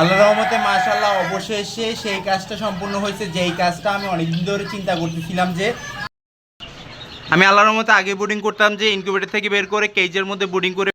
আল্লাহ রহমতে মাশাল্লাহ অবশেষে সেই কাজটা সম্পূর্ণ হয়েছে। যেই কাজটা আমি অনেকদিন ধরে চিন্তা করতেছিলাম যে আমি আল্লাহর রহমতে আগে বোর্ডিং করতাম যে ইনকিউবেটার থেকে বের করে কেজের মধ্যে বোর্ডিং করে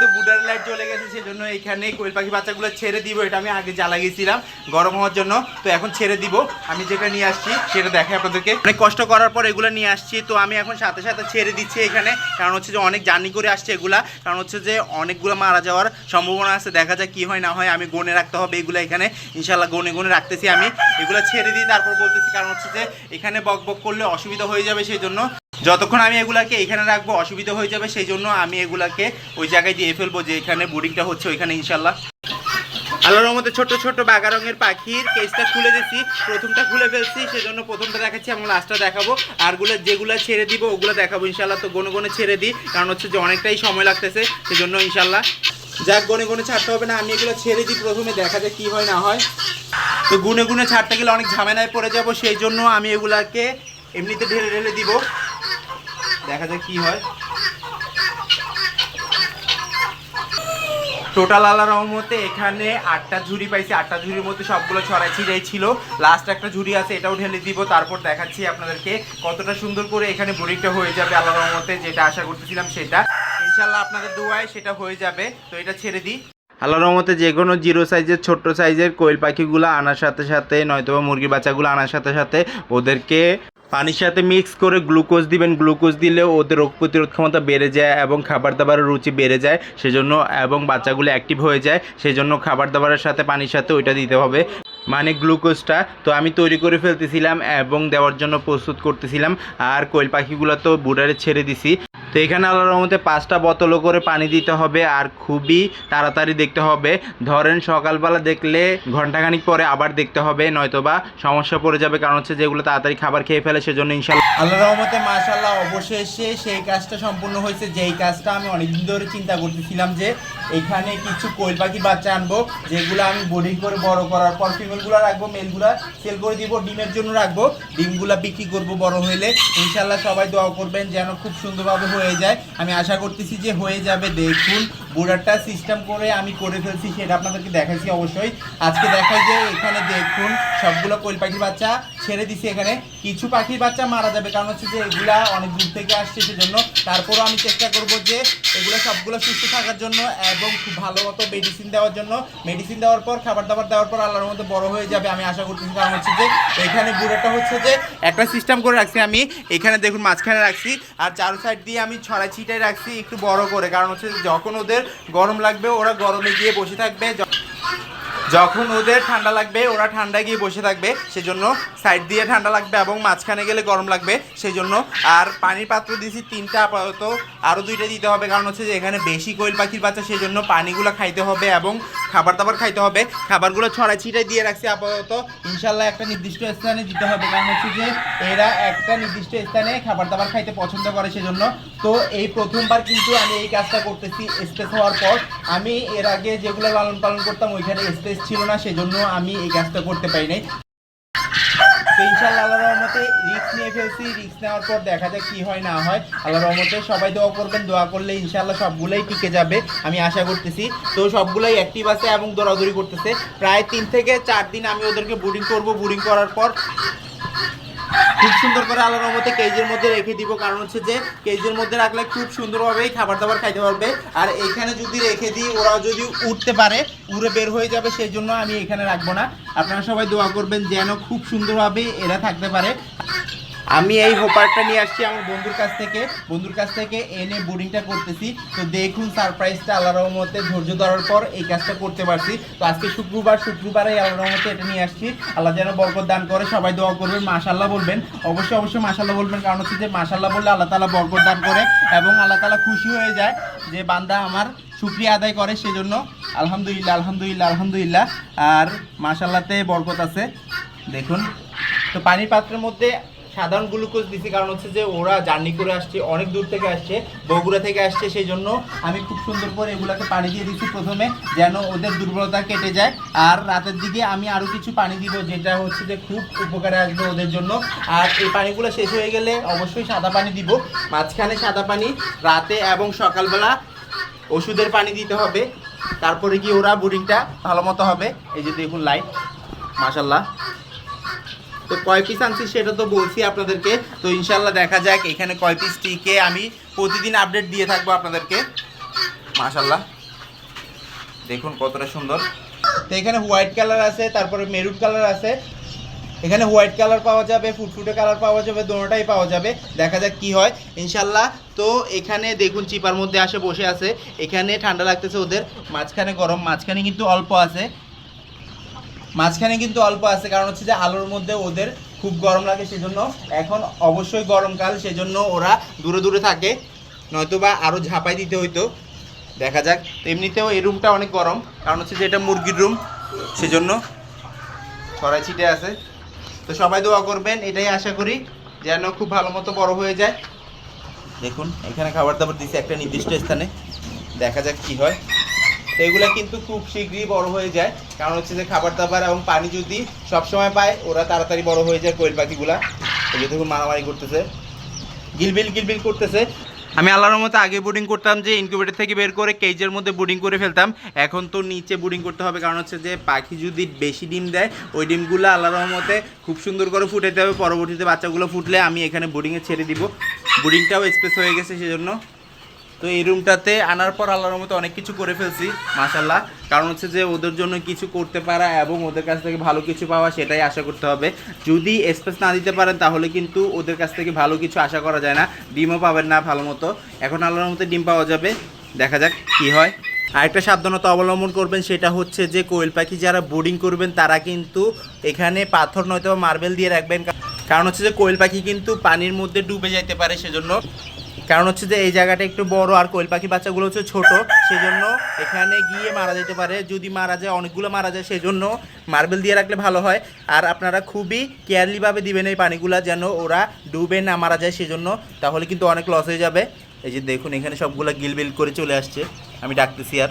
রহমতে বুডার লাইট চলে গেছে, সেজন্য এখানে কোয়েল পাখি বাচ্চাগুলো ছেড়ে দিব, এটা আমি আগে জ্বালা গেছিলাম গরম হওয়ার জন্য। তো এখন ছেড়ে দিব। আমি যেটা নিয়ে আসছি, সেটা দেখাই আপনাদেরকে। অনেক কষ্ট করার পর এগুলো নিয়ে আসছি, তো আমি এখন সাথে সাথে ছেড়ে দিচ্ছি এখানে। কারণ হচ্ছে যে অনেক জার্নি করে আসছে এগুলা। কারণ হচ্ছে যে অনেকগুলো মারা যাওয়ার সম্ভাবনা আছে, দেখা যায় কি হয় না হয়, আমি গনে রাখতে হবে এগুলো এখানে। ইনশাল্লাহ গনে গনে রাখতেছি আমি। এগুলো ছেড়ে দিই, তারপর বলতেছি, কারণ হচ্ছে যে এখানে বক বক করলে অসুবিধা হয়ে যাবে সেই জন্য যতক্ষণ আমি এগুলাকে এখানে রাখব, অসুবিধা হয়ে যাবে, সেই জন্য আমি এগুলাকে ওই জায়গায় দিয়ে ফেলব যে এখানে বোর্ডিংটা হচ্ছে ওইখানে ইনশাল্লাহ আল্লাহর মধ্যে ছোট ছোট বাগা রঙের পাখির কেসটা খুলে দিচ্ছি প্রথমটা খুলে ফেলছি, সেজন্য প্রথমটা দেখাচ্ছি, এবং লাস্টটা দেখাবো। আরগুলো যেগুলো ছেড়ে দিব, ওগুলো দেখাবো ইনশাল্লাহ তো গনে গনে ছেড়ে দিই, কারণ হচ্ছে যে অনেকটাই সময় লাগতেছে, সেজন্য ইনশাল্লাহ যাক, গনে গনে ছাড়তে হবে না, আমি এগুলো ছেড়ে দিই, প্রথমে দেখা যায় কি হয়, না হয়। তো গুনে গুনে ছাড়তে গেলে অনেক ঝামেলায় পড়ে যাব, সেই জন্য আমি এগুলাকে এমনিতে ঢেলে ঢেলে দিব। দেখা যাক কি হয়। টোটাল আল্লাহ রহমতে এখানে আটটা ঝুড়ি পাইছি। আটটা ঝুড়ির মধ্যে সবগুলো ছড়াই ছিটাই ছিল লাস্ট একটা ঝুড়ি আছে, এটাও ঢেলে দিব। তারপর দেখাচ্ছি আপনাদেরকে কতটা সুন্দর করে এখানে বোরিংটা হয়ে যাবে আল্লাহ রহমতে, যেটা আশা করতেছিলাম সেটা। ইনশাল্লাহ আপনাদের দোয়ায় সেটা হয়ে যাবে। তো এটা ছেড়ে দিই। আল্লাহ রহমতে যে কোনো জিরো সাইজের, ছোট্ট সাইজের কোয়েল পাখিগুলো আনার সাথে সাথে, নয়তোবা মুরগির বাচ্চাগুলো আনার সাথে সাথে ওদেরকে পানির সাথে মিক্স করে গ্লুকোজ দিবেন। গ্লুকোজ দিলে ওদের রোগ প্রতিরোধ ক্ষমতা বেড়ে যায় এবং খাবার দাবারের রুচি বেড়ে যায়, সেজন্য এবং বাচ্চাগুলো অ্যাক্টিভ হয়ে যায়, সেজন্য খাবার দাবারের সাথে পানির সাথে ওইটা দিতে হবে। মানে গ্লুকোজটা তো আমি তৈরি করে ফেলতেছিলাম এবং দেওয়ার জন্য প্রস্তুত করতেছিলাম। আর কোয়েল পাখিগুলো তো বুডারে ছেড়ে দিছি। তো এখানে আল্লাহর রহমতে পাঁচটা বোতলও করে পানি দিতে হবে আর খুবই তাড়াতাড়ি দেখতে হবে। ধরেন সকালবেলা দেখলে ঘন্টাখানিক পরে আবার দেখতে হবে, নয়তোবা সমস্যা পড়ে যাবে, কারণ হচ্ছে যেগুলো তাড়াতাড়ি খাবার খেয়ে ফেলে, সেজন্য ইনশাল্লাহ আল্লাহ রহমতে মাশাল্লাহ অবশেষে সেই কাজটা সম্পূর্ণ হয়েছে। যেই কাজটা আমি অনেকদিন ধরে চিন্তা করতেছিলাম যে এখানে কিছু কোয়েল পাখি বাচ্চা আনব, যেগুলো আমি বোর্ডিং করে বড় করার পর ফিমেলগুলো রাখব মেলগুলা সেল করে দিব, ডিমের জন্য রাখব। ডিমগুলো বিক্রি করব বড় হইলে। ইনশাল্লাহ সবাই দোয়া করবেন যেন খুব সুন্দরভাবে হয়ে যায়। আমি আশা করতেছি যে হয়ে যাবে। দেখুন বুড়ারটা সিস্টেম করে আমি করে ফেলছি, সেটা আপনাদেরকে দেখাচ্ছি অবশ্যই। আজকে দেখাই যে এখানে দেখুন, সবগুলো কোয়েল পাখির বাচ্চা ছেড়ে দিছি এখানে। কিছু পাখির বাচ্চা মারা যাবে, কারণ হচ্ছে যে এগুলা অনেক দূর থেকে আসছে, সেজন্য তারপরও আমি চেষ্টা করব যে এগুলো সবগুলো সুস্থ থাকার জন্য এবং খুব ভালো মতো মেডিসিন দেওয়ার জন্য। মেডিসিন দেওয়ার পর খাবার দাবার দেওয়ার পর আল্লাহর মধ্যে বড় হয়ে যাবে আমি আশা করতেছি, কারণ হচ্ছে যে এখানে বুড়োটা হচ্ছে যে একটা সিস্টেম করে রাখছি আমি। এখানে দেখুন মাঝখানে রাখছি, আর চারো সাইড দিয়ে আমি ছড়াই ছিটাই রাখছি একটু বড় করে, কারণ হচ্ছে যখন ওদের গরম লাগবে, ওরা গরমে গিয়ে বসে থাকবে। যখন ওদের ঠান্ডা লাগবে, ওরা ঠান্ডায় গিয়ে বসে থাকবে, সেজন্য সাইড দিয়ে ঠান্ডা লাগবে এবং মাঝখানে গেলে গরম লাগবে সেই জন্য আর পানির পাত্র দিয়েছি তিনটা আপাতত। আরও দুইটা দিতে হবে, কারণ হচ্ছে যে এখানে বেশি কোয়েল পাখির বাচ্চা সেই জন্য পানিগুলো খাইতে হবে এবং খাবার দাবার খাইতে হবে। খাবারগুলো ছড়াই ছিটাই দিয়ে রাখছি আপাতত। ইনশাল্লাহ একটা নির্দিষ্ট স্থানে দিতে হবে। কারণ হচ্ছে যে এরা একটা নির্দিষ্ট স্থানে খাবার দাবার খাইতে পছন্দ করে সেজন্য। তো এই প্রথমবার কিন্তু আমি এই কাজটা করতেছি স্পেস হওয়ার পর। আমি এর আগে যেগুলো লালন পালন করতাম, ওইখানে স্পেস ছিল না, সেজন্য আমি এই কাজটা করতে পারি নাই। তো ইনশাল্লাহ আল্লাহ রহমতে রিস্ক নিয়ে ফেলছি রিস্ক নেওয়ার পর দেখা যাক কি হয়, না হয়। আল্লাহ রহমতে সবাই দোয়া করবেন, দোয়া করলে ইনশাল্লাহ সবগুলোই টিকে যাবে, আমি আশা করতেছি। তো সবগুলোই অ্যাক্টিভ আছে এবং দৌড়াদৌড়ি করতেছে। প্রায় তিন থেকে চার দিন আমি ওদেরকে বোর্ডিং করব। বোর্ডিং করার পর খুব সুন্দর করে আলোর মধ্যে কেজের মধ্যে রেখে দিব। কারণ হচ্ছে যে, কেজের মধ্যে রাখলে খুব সুন্দরভাবেই খাবার দাবার খাইতে পারবে। আর এখানে যদি রেখে দিই ওরা যদি উঠতে পারে, উড়ে বের হয়ে যাবে সেই জন্য আমি এখানে রাখব না। আপনারা সবাই দোয়া করবেন যেন খুব সুন্দরভাবে এরা থাকতে পারে। আমি এই হোপারটা নিয়ে আসছি আমার বন্ধুর কাছ থেকে। বন্ধুর কাছ থেকে এনে বোর্ডিংটা করতেছি। তো দেখুন সারপ্রাইজটা আল্লাহ রহমতে ধৈর্য ধরার পর এই কাজটা করতে পারছি। তো আজকে শুক্রবার, শুক্রবারে আল্লাহ রহমতে এটা নিয়ে আসছি। আল্লাহ যেন বরকত দান করে, সবাই দোয়া করবেন মাশাল্লাহ বলবেন। অবশ্যই অবশ্যই মাশাল্লাহ বলবেন। কারণ হচ্ছে যে মাশাল্লাহ বললে আল্লাহ তালা বরকত দান করে এবং আল্লাহ তালা খুশি হয়ে যায় যে বান্দা আমার শুক্রিয়া আদায় করে সেজন্য। আলহামদুলিল্লাহ আলহামদুলিল্লাহ আলহামদুলিল্লাহ। আর মাশাল্লাহতে বরকত আছে। দেখুন। তো পানির পাত্রের মধ্যে সাধারণ গ্লুকোজ দিছি কারণ হচ্ছে যে ওরা জার্নি করে আসছে, অনেক দূর থেকে আসছে, বগুড়া থেকে আসছে, সেই জন্য আমি খুব সুন্দর করে এগুলাকে পানি দিয়ে দিচ্ছি প্রথমে, যেন ওদের দুর্বলতা কেটে যায়। আর রাতের দিকে আমি আরও কিছু পানি দিব, যেটা হচ্ছে যে খুব উপকারে আসবে ওদের জন্য। আর এই পানিগুলো শেষ হয়ে গেলে অবশ্যই সাদা পানি দিব। মাঝখানে সাদা পানি, রাতে এবং সকালবেলা ওষুধের পানি দিতে হবে। তারপরে কি ওরা বোরিংটা ভালো মতো হবে। এই যে দেখুন লাইট মাশাল্লাহ তো কয় পিস আনছি সেটা তো বলছি আপনাদেরকে। তো ইনশাল্লাহ দেখা যাক এখানে কয় পিস টিকে আমি প্রতিদিন আপডেট দিয়ে থাকব আপনাদেরকে। মাশাল্লাহ। দেখুন কতটা সুন্দর। তো এখানে হোয়াইট কালার আছে, তারপরে মেরুন কালার আছে। এখানে হোয়াইট কালার পাওয়া যাবে, ফুটফুটে কালার পাওয়া যাবে, দোনোটাই পাওয়া যাবে। দেখা যাক কি হয়। ইনশাল্লাহ। তো এখানে দেখুন চিপার মধ্যে আসে, বসে আছে। এখানে ঠান্ডা লাগতেছে ওদের। মাঝখানে গরম, মাঝখানে কিন্তু অল্প আছে। মাঝখানে কিন্তু অল্প আছে, কারণ হচ্ছে যে আলোর মধ্যে ওদের খুব গরম লাগে সেজন্য। এখন অবশ্যই গরমকাল সেজন্য ওরা দূরে দূরে থাকে। নয়তো বা আরও ঝাঁপাই দিতে হইতো। দেখা যাক, এমনিতেও এই রুমটা অনেক গরম। কারণ হচ্ছে যে এটা মুরগির রুম সেজন্য ছড়াই ছিটে আছে। তো সবাই দোয়া করবেন, এটাই আশা করি, যেন খুব ভালো মতো বড় হয়ে যায়। দেখুন, এখানে খাবার দাবার দিচ্ছে একটা নির্দিষ্ট স্থানে। দেখা যাক কি হয়। তো এগুলো কিন্তু খুব শীঘ্রই বড় হয়ে যায়। কারণ হচ্ছে যে খাবার দাবার এবং পানি যদি সবসময় পায়, ওরা তাড়াতাড়ি বড় হয়ে যায় কোয়েল পাখিগুলা। এই দেখুন মারামারি করতেছে। গিলবিল গিলবিল করতেছে। আমি আল্লাহর মতো আগে বোর্ডিং করতাম যে ইনকিউবেটর থেকে বের করে কেজের মধ্যে বোর্ডিং করে ফেলতাম। এখন তো নিচে বোর্ডিং করতে হবে, কারণ হচ্ছে যে পাখি যদি বেশি ডিম দেয়, ওই ডিমগুলো আল্লাহর রহমতে খুব সুন্দর করে ফুটাতে হবে। পরবর্তীতে বাচ্চাগুলো ফুটলে আমি এখানে বোর্ডিংয়ে ছেড়ে দিব। বোর্ডিংটাও স্পেস হয়ে গেছে সেজন্য। তো এই রুমটাতে আনার পর আল্লাহর মতো অনেক কিছু করে ফেলছি মাশাল্লাহ কারণ হচ্ছে যে ওদের জন্য কিছু করতে পারা এবং ওদের কাছ থেকে ভালো কিছু পাওয়া সেটাই আশা করতে হবে। যদি স্পেস না দিতে পারেন তাহলে কিন্তু ওদের কাছ থেকে ভালো কিছু আশা করা যায় না। ডিমও পাবেন না ভালো মতো এখন আল্লাহর মতো ডিম পাওয়া যাবে। দেখা যাক কি হয়। আরেকটা সাবধানতা অবলম্বন করবেন সেটা হচ্ছে যে কোয়েল পাখি যারা বোর্ডিং করবেন তারা কিন্তু এখানে পাথর নয়তো মার্বেল দিয়ে রাখবেন। কারণ হচ্ছে যে কোয়েল পাখি কিন্তু পানির মধ্যে ডুবে যাইতে পারে সেজন্য। কারণ হচ্ছে যে এই জায়গাটা একটু বড় আর কোয়েল পাখি বাচ্চাগুলো হচ্ছে ছোট, সেজন্য এখানে গিয়ে মারা যেতে পারে। যদি মারা যায়, অনেকগুলো মারা যায় সেই জন্য মার্বেল দিয়ে রাখলে ভালো হয়। আর আপনারা খুবই কেয়ারলিভাবে দিবেন এই পানিগুলো যেন ওরা ডুবে না মারা যায়, সেজন্য তাহলে কিন্তু অনেক লস হয়ে যাবে। এই যে দেখুন, এখানে সবগুলো গিলবিল করে চলে আসছে। আমি ডাকতেছি আর।